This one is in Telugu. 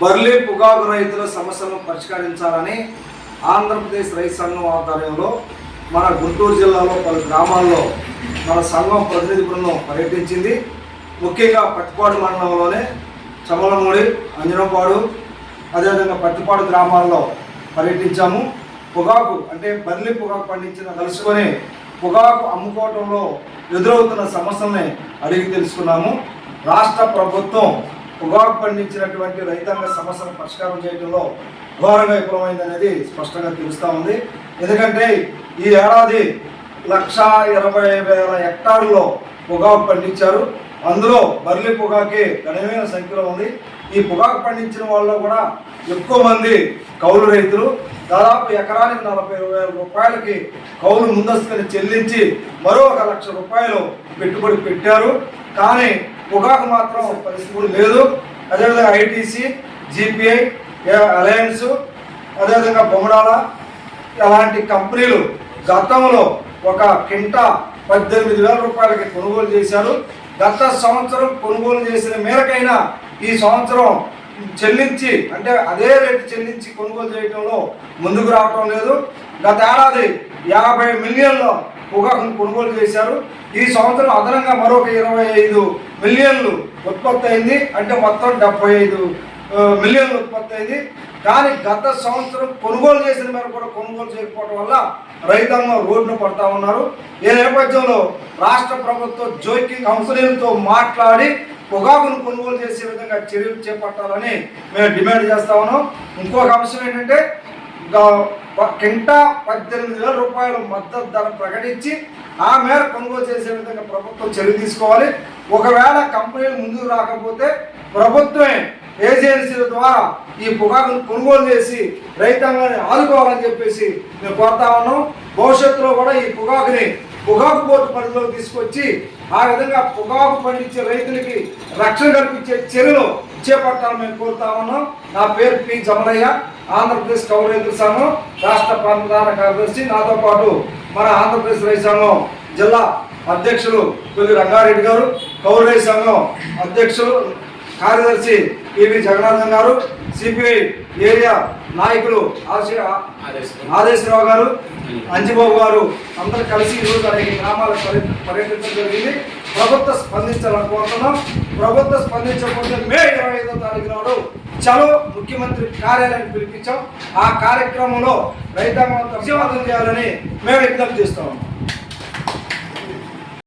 బర్లీ పొగాకు రైతుల సమస్యలను పరిష్కరించాలని ఆంధ్రప్రదేశ్ రైతు సంఘం ఆధ్వర్యంలో మన గుంటూరు జిల్లాలో పలు గ్రామాల్లో మన సంఘం ప్రతినిధి బృందం పర్యటించింది. ముఖ్యంగా పత్తిపాడు మండలంలోనే చమలమూడి అంజనంపాడు అదేవిధంగా పత్తిపాడు గ్రామాల్లో పర్యటించాము. పొగాకు అంటే బర్లీ పొగాకు పండించిన కలుసుకొని పొగాకు అమ్ముకోవటంలో ఎదురవుతున్న సమస్యల్ని అడిగి తెలుసుకున్నాము. రాష్ట్ర ప్రభుత్వం పొగాకు పండించినటువంటి రైతాంగ సమస్యలను పరిష్కారం చేయడంలో ఘోరంగా విఫలమైంది అనేది స్పష్టంగా తెలుస్తూ ఉంది. ఎందుకంటే ఈ ఏడాది లక్ష ఇరవై వేల హెక్టార్లలో పొగాకు పండించారు. అందులో బర్లీ పొగాకే గణనీయమైన సంఖ్యలో ఉంది. ఈ పొగాకు పండించిన వాళ్ళు కూడా ఎక్కువ మంది కౌలు రైతులు. దాదాపు ఎకరానికి నలభై వేల రూపాయలకి కౌలు ముందస్తుగా చెల్లించి మరో ఒక లక్ష రూపాయలు పెట్టుబడి పెట్టారు. కానీ పొగాకు మాత్రం పరిస్థితి లేదు. అదేవిధంగా ఐటీసీ జీపీఐ అలయన్స్ అదేవిధంగా బొమ్మడాల అలాంటి కంపెనీలు గతంలో ఒక కింట పద్దెనిమిది వేల రూపాయలకి కొనుగోలు చేశారు. గత సంవత్సరం కొనుగోలు చేసిన మేరకైనా ఈ సంవత్సరం చెల్లించి అంటే అదే రేటు చెల్లించి కొనుగోలు చేయడంలో ముందుకు రావటం లేదు. గత ఏడాది యాభై మిలియన్ల పొగాకును కొనుగోలు చేశారు. ఈ సంవత్సరం అదనంగా మరొక ఇరవై ఐదు మిలియన్లు ఉత్పత్తి అయింది. అంటే మొత్తం డెబ్బై ఐదు మిలియన్లు ఉత్పత్తి అయింది. కానీ గత సంవత్సరం కొనుగోలు చేసిన మేర కూడా కొనుగోలు చేయకపోవడం వల్ల రైతాంగం రోడ్డును పడతా ఉన్నారు. ఈ నేపథ్యంలో రాష్ట్ర ప్రభుత్వం జోక్యం కంపెనీలతో మాట్లాడి పొగాకును కొనుగోలు చేసే విధంగా చర్యలు చేపట్టాలని మేము డిమాండ్ చేస్తా ఉన్నాం. ఇంకొక అంశం ఏంటంటే కింటా పద్దెనిమిది వేల రూపాయల మద్దతు ధర ప్రకటించి ఆ మేర కొనుగోలు చేసే విధంగా ప్రభుత్వం చర్య తీసుకోవాలి. ఒకవేళ కంపెనీలు ముందుకు రాకపోతే ప్రభుత్వమే ఏజెన్సీల ద్వారా ఈ పొగాకును కొనుగోలు చేసి రైతాంగాన్ని ఆదుకోవాలని చెప్పేసి మేము కోరుతా ఉన్నాం. భవిష్యత్తులో కూడా ఈ పొగాకుని పొగాకు బోర్డు పనిలో తీసుకొచ్చి ఆ విధంగా పొగాకు పండించే రైతులకి రక్షణ కల్పించే చర్యలు చేపట్టాలని మేము కోరుతా ఉన్నాం. నా పేరు పి జమనయ్య ఆంధ్రప్రదేశ్ కౌలు రైతుల సంఘం రాష్ట్ర ప్రధాన కార్యదర్శి. నాతో పాటు మన ఆంధ్రప్రదేశ్ రైతు సంఘం జిల్లా అధ్యక్షులు కొద్ది రంగారెడ్డి గారు కౌలు రైతు సంఘం అధ్యక్షులు కార్యదర్శి పివి జగన్నాథన్ గారు సిపిఐ ఏరియా నాయకులు ఆశ ఆదేశ్వరరావు గారు అంజిబాబు గారు అందరూ కలిసి ఈరోజు అనేక గ్రామాల పర్య- పర్యటించడం జరిగింది. ప్రభుత్వం స్పందించాలని కోరుతున్నాం ప్రభుత్వం స్పందించకపోతే మే ఇరవై ఐదో తారీఖు నాడు చలో ముఖ్యమంత్రి కార్యాలయాన్ని పిలిపించాం. ఆ కార్యక్రమంలో రైతాంగం విజయవంతం చేయాలని మేము విజ్ఞప్తి చేస్తాం